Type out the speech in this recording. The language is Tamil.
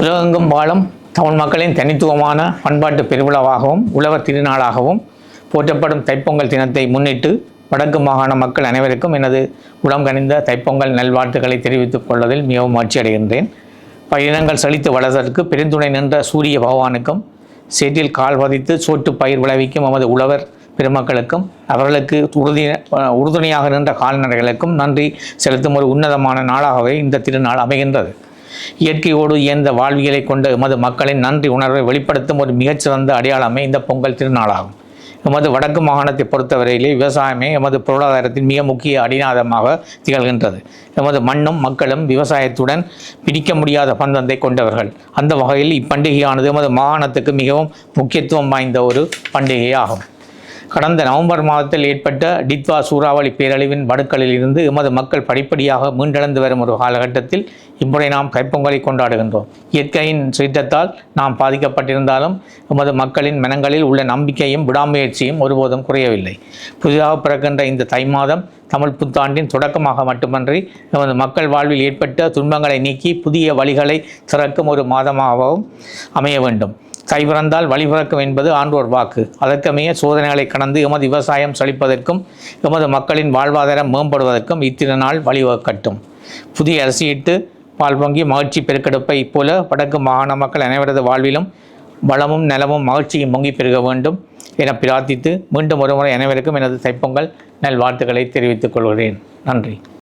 உலகெங்கும் வாழும் தமிழ் மக்களின் தனித்துவமான பண்பாட்டு பெருவிழாவாகவும் உழவர் திருநாளாகவும் போற்றப்படும் தைப்பொங்கல் தினத்தை முன்னிட்டு வடக்கு மாகாண மக்கள் அனைவருக்கும் எனது உளம் கனிந்த தைப்பொங்கல் நல்வாழ்த்துக்களை தெரிவித்துக் கொள்வதில் மிகவும் மகிழ்ச்சி அடைகின்றேன். பயிரினங்கள் செழித்து வளர்வதற்கு பெருந்துணை நின்ற சூரிய பகவானுக்கும் சேற்றில் கால் பதித்து சோட்டு பயிர் விளைவிக்கும் நமது உழவர் பெருமக்களுக்கும் அவர்களுக்கு உறுதி உறுதுணையாக நின்ற கால்நடைகளுக்கும் நன்றி செலுத்தும் ஒரு உன்னதமான நாளாகவே இந்த திருநாள் அமைகின்றது. இயற்கையோடு இயந்த வாழ்வியலை கொண்ட எமது மக்களின் நன்றி உணர்வை வெளிப்படுத்தும் ஒரு மிகச்சிறந்த அடையாளமே இந்த பொங்கல் திருநாளாகும். எமது வடக்கு மாகாணத்தை பொறுத்தவரையிலே விவசாயமே எமது பொருளாதாரத்தின் மிக முக்கிய அடிநாதமாக திகழ்கின்றது. எமது மண்ணும் மக்களும் விவசாயத்துடன் பிடிக்க முடியாத பந்தத்தை கொண்டவர்கள். அந்த வகையில் இப்பண்டிகையானது எமது மாகாணத்துக்கு மிகவும் முக்கியத்துவம் வாய்ந்த ஒரு பண்டிகையாகும். கடந்த நவம்பர் மாதத்தில் ஏற்பட்ட டித்வா சூறாவளி பேரழிவின் வடுக்களில் இருந்து எமது மக்கள் படிப்படியாக மீண்டெழுந்து வரும் ஒரு காலகட்டத்தில் இம்முறை நாம் கைப்பொங்கலை கொண்டாடுகின்றோம். இயற்கையின் சீற்றத்தால் நாம் பாதிக்கப்பட்டிருந்தாலும் எமது மக்களின் மனங்களில் உள்ள நம்பிக்கையும் விடாமுயற்சியும் ஒருபோதும் குறையவில்லை. புதிதாக பிறக்கின்ற இந்த தை மாதம் தமிழ் புத்தாண்டின் தொடக்கமாக மட்டுமன்றி எமது மக்கள் வாழ்வில் ஏற்பட்ட துன்பங்களை நீக்கி புதிய வழிகளை திறக்கும் ஒரு மாதமாகவும் அமைய வேண்டும். கை பிறந்தால் என்பது ஆண்டோர் வாக்கு. அதற்கமைய சோதனைகளை கடந்து எமது விவசாயம் செழிப்பதற்கும் எமது மக்களின் வாழ்வாதாரம் மேம்படுவதற்கும் இத்திருநாள் வழிவகுக்கட்டும். புதிய அரசியிட்டு பால் பொங்கி மகிழ்ச்சி பெருக்கெடுப்பை போல வடக்கு மாகாண மக்கள் அனைவரது வாழ்விலும் வளமும் நலமும் மகிழ்ச்சியும் பொங்கி பெருக வேண்டும் என பிரார்த்தித்து மீண்டும் ஒருமுறை அனைவருக்கும் எனது தைப்பொங்கல் நல்வாழ்த்துக்களை தெரிவித்துக் கொள்கிறேன். நன்றி.